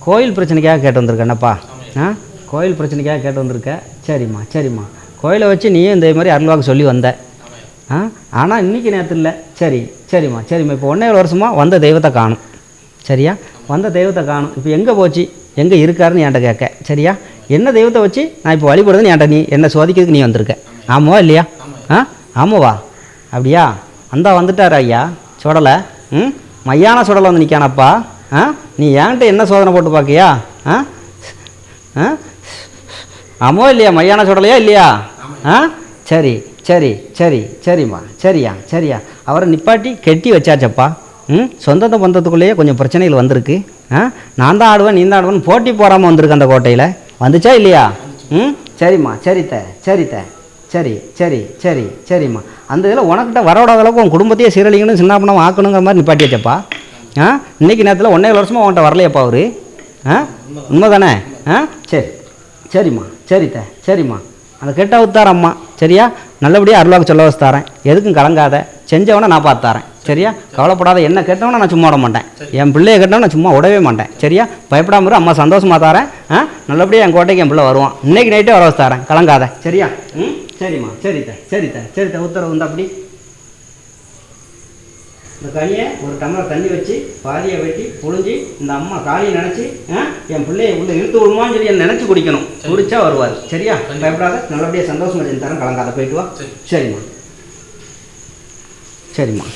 கோயில் பிரச்சனைக்காக கேட்டு வந்திருக்கேன்னப்பா ஆ? கோயில் பிரச்சனைக்காக கேட்டு வந்திருக்க. சரிம்மா சரிம்மா. கோயிலை வச்சு நீயும் இந்த மாதிரி அருள்வாக்கு சொல்லி வந்த. ஆ? ஆனால் இன்றைக்கி நேரத்தில் இல்லை. சரி சரிம்மா சரிம்மா. இப்போ ஒன்றே வருஷமாக வந்த தெய்வத்தை காணும். சரியா? வந்த தெய்வத்தை காணும். இப்போ எங்கே போச்சு? எங்கே இருக்காருன்னு என்கிட்ட கேட்க. சரியா? என்ன தெய்வத்தை வச்சு நான் இப்போ வழிபடுறதுன்னு என்கிட்ட நீ என்ன சோதிக்கிறதுக்கு நீ வந்திருக்க. ஆமாவா இல்லையா? ஆ? ஆமாவா? அப்படியா? அந்த வந்துட்டார் ஐயா? சுடலை? ம்? மையான சுடலை வந்து நிற்கானப்பா? ஆ? நீ என்கிட்ட என்ன சோதனை போட்டு பார்க்கியா? ஆ? ஆ? இல்லையா? மையான சுடலையா இல்லையா? ஆ? சரி சரி சரி சரிம்மா. சரியா சரியா. அவரை நிப்பாட்டி கெட்டி வச்சாச்சப்பா. ம்? சொந்தத்தை பந்தத்துக்குள்ளேயே கொஞ்சம் பிரச்சனைகள் வந்திருக்கு. ஆ? நான் தான் ஆடுவேன் நீ தான் ஆடுவேன் போட்டி போடாமல் வந்திருக்கு அந்த கோட்டையில். வந்துச்சா இல்லையா? ம்? சரிம்மா சரித்த சரித்த சரி சரி சரி சரிம்மா. அந்த இதில் உனக்கிட்ட வரோட அளவுக்கு உன் குடும்பத்தையே சீரழிங்கன்னு சின்ன பண்ணம் ஆக்கணுங்கிற மாதிரி நிப்பாட்டி வச்சப்பா. ஆ? இன்னைக்கு நேரத்தில் ஒன்றே வருஷமாக உன்கிட்ட வரலையப்பா அவரு? ஆ? உண்மை தானே ஆ? சரி. சரிம்மா. சரி த. சரிம்மா. அந்த கெட்ட உத்தார அம்மா. சரியா? நல்லபடியாக அருளாக்கு சொல்ல வச்சு தரேன். எதுக்கும் கலங்காத. செஞ்சவனை நான் பார்த்து தரேன். சரியா? கவலைப்படாத. என்ன கேட்டவனை நான் சும்மா விட மாட்டேன். என் பிள்ளைய கேட்டவனை நான் சும்மா விடவே மாட்டேன். சரியா? பயப்படாமல் அம்மா சந்தோஷமாக தரேன். ஆ? நல்லபடியாக என் கோட்டைக்கு என் பிள்ளை வருவான். இன்னைக்கு நைட்டே வர வச்சு தரேன். கலங்காத. சரியா? ம்? சரிம்மா. சரித்த சரித்த சரித்த உத்தரவு வந்து அப்படி. இந்த கனியை ஒரு டம்ளர் தண்ணி வச்சு பாதியை வெட்டி புழிஞ்சி இந்த அம்மா காளியை நினச்சி என் பிள்ளைய உள்ள இழுத்து விடுமான்னு சொல்லி நினச்சி குடிக்கணும். குடிச்சா வருவார். சரியா? பயப்படாத. நல்லபடியாக சந்தோஷமா தரேன். கலங்காத. போயிட்டு வா. சரி. சரிம்மா. சரிம்மா.